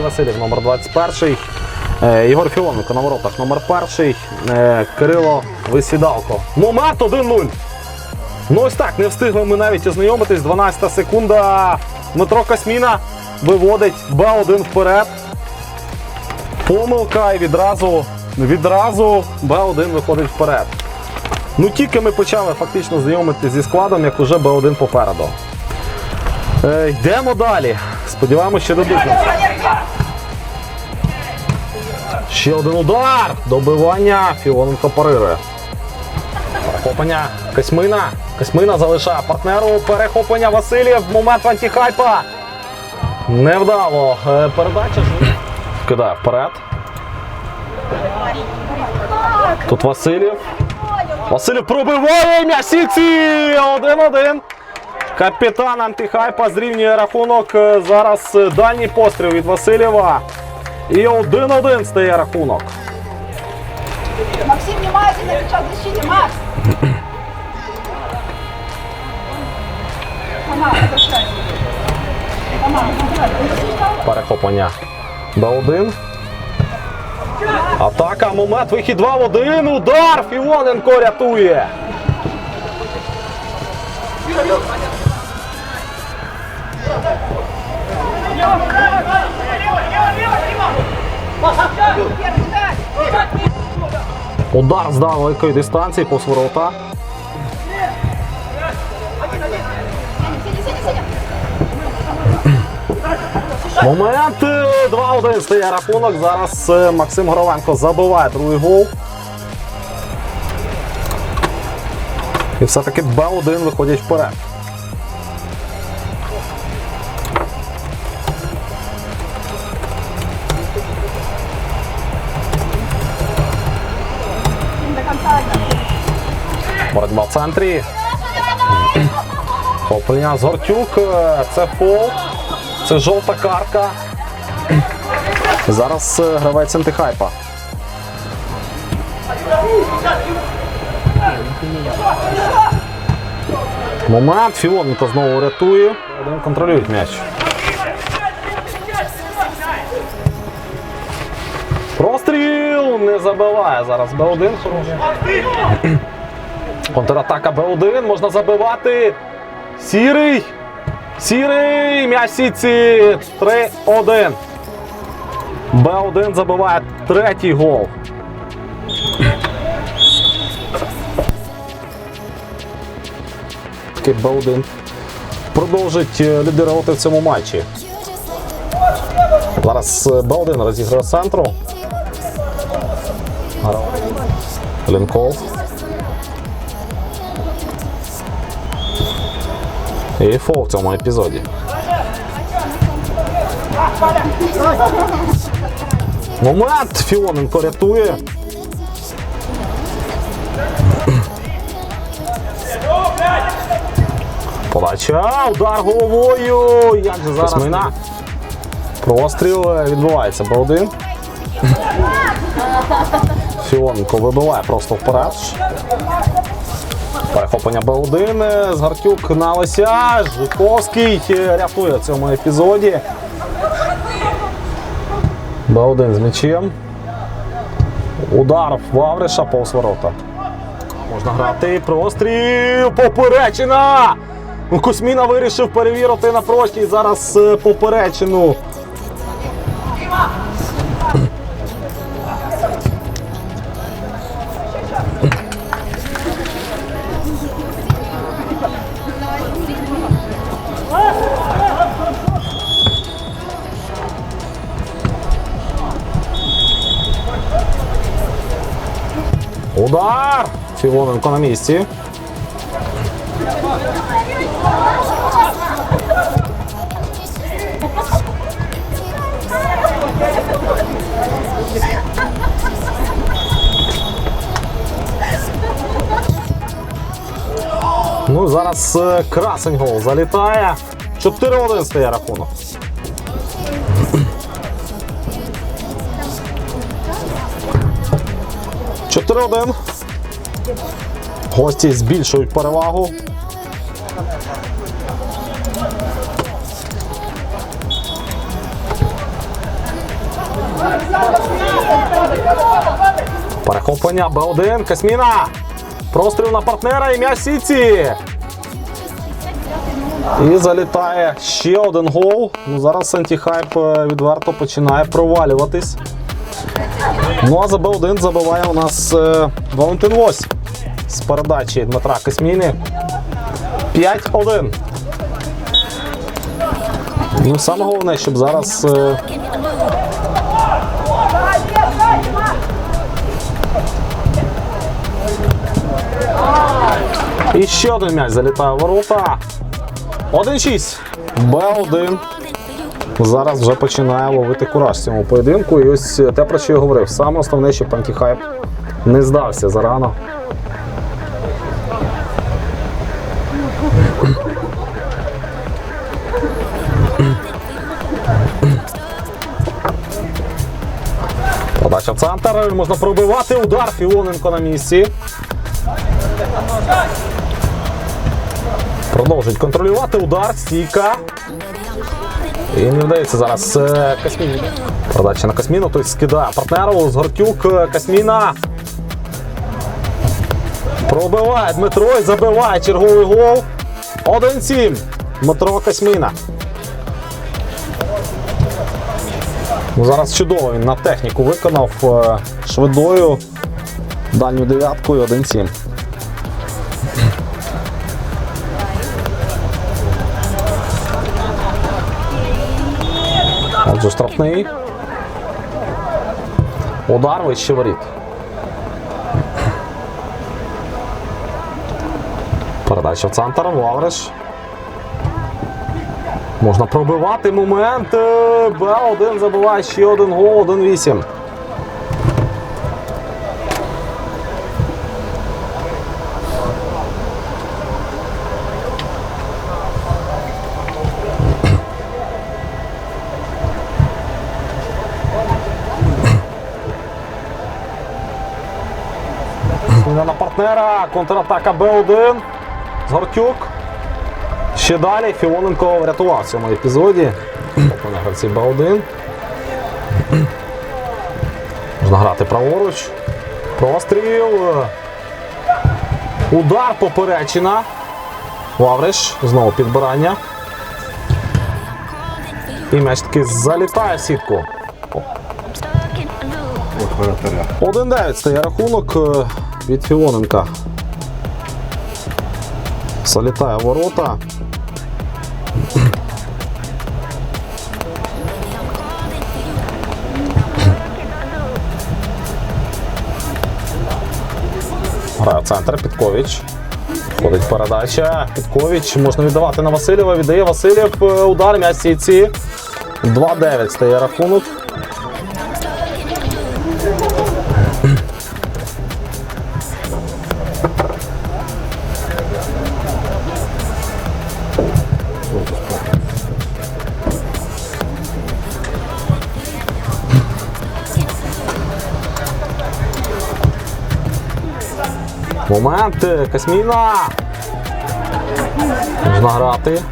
Васильєв, номер 21. Е, Ігор Філоненко на воротах, номер 1. Е, Кирило Висідалко. Момент 1-0. Ну ось так, не встигли ми навіть ознайомитись. 12 секунда. Дмитро Косміна виводить Б1 вперед. Помилка і відразу, відразу Б1 виходить вперед. Ну тільки ми почали фактично знайомитися зі складом, як уже Б1 попереду. Е, йдемо далі. Сподіваємося, що дадуть. Ще один удар. Добивання. Філоненко парирує. Перехоплення Косьмина. Косьмина залишає партнеру. Перехоплення Васильєв. Момент антихайпа. Невдало. Е, Передача кидає вперед. Тут Васильєв. Васильєв пробиває ім'я Сіксі! 1-1. Капітан антихайпа зрівнює рахунок. Е, Зараз е, дальній постріл від Васильєва. І 1-1 стає рахунок. Максим, внимательно, сейчас защите, Макс! Мама, отошли. Мама, Перехоплення Б1. Атака, момент, вихід 2 в 1. Удар! Філоненко рятує. Удар з далекої дистанції по ворота. Сиди, сиди, сиди. Момент е, 2-1 стає рахунок. Зараз е, Максим Горовенко забиває другий гол. І все-таки Б1 виходять вперед. Боротьба в центрі. Хоплення з Гортюк. Це фол. Це жовта картка. Зараз е, гравець антихайпа. Момент. Філоненко знову рятує. Контролюють м'яч. Простріл не забиває зараз Б1. хороший. Контратака Б1, можна забивати. Сірий. Сірий. М'яч Сіці. 3-1. Б1 забиває третій гол. Такий Б1 продовжить е, лідирувати в цьому матчі. Зараз е, Б1 розіграє центру. Лінков. І фол в цьому епізоді. Момент Фіоненко рятує. Подача, удар головою. Як же зараз Космина. Простріл е, відбувається Б1. Фіоненко вибиває просто вперед. Перехоплення Б1 е, з Гартюк на Лося. Жуковський е, рятує в цьому епізоді. Б1 з м'ячем. Удар Вавриша повз ворота. Можна грати. Простріл. Поперечина! Косміна вирішив перевірити на простій. Зараз е, поперечину. Удар! Філоненко на місці. Ну, зараз е, красень гол залітає. 4-1 стає рахунок. 4-1. Гості збільшують перевагу. Перехоплення Б1. Касміна. Простріл на партнера і м'яч Сіці. І залітає ще один гол. Ну, Зараз Сантіхайп е, відверто починає провалюватись. Ну а за Б1 забиває у нас е, Валентин Вось з передачі Дмитра Касміни. 5-1. Ну, саме головне, щоб зараз. е, І ще один м'яч залітає в ворота. 1-6. Б1. Зараз вже починає ловити кураж цьому поєдинку. І ось те, про що я говорив. Саме основне, щоб антихайп не здався зарано. Подача центр. Можна пробивати удар. Фіоненко на місці. Продовжують контролювати удар. Стійка. І не вдається зараз е, Касмін. Подача на Касміну, той скидає партнеру з Гортюк е, Касміна. Пробиває Дмитро і забиває черговий гол. 1-7. Дмитро Касміна. Ну, зараз чудово він на техніку виконав е, швидою дальню дев'яткою 1-7. Отже, штрафний. Удар вище воріт. Передача в центр. Вавриш. Можна пробивати момент. Е, Б1 забиває ще один гол, 1-8. Зміна на партнера. Контратака Б1. Згортюк. Ще далі Фіоненко врятував в цьому епізоді. Попали гравці Б1. Можна грати праворуч. Простріл. Удар поперечина. Лавриш. Знову підбирання. І м'яч таки залітає в сітку. 1-9 стає рахунок е, від Філоненка. Залітає ворота. Грає центр Підковіч. Входить передача. Підковіч можна віддавати на Васильєва. Віддає Васильєв е, удар м'яч сійці. 2-9 стає рахунок. Момент. Е, Касміна. Можна грати.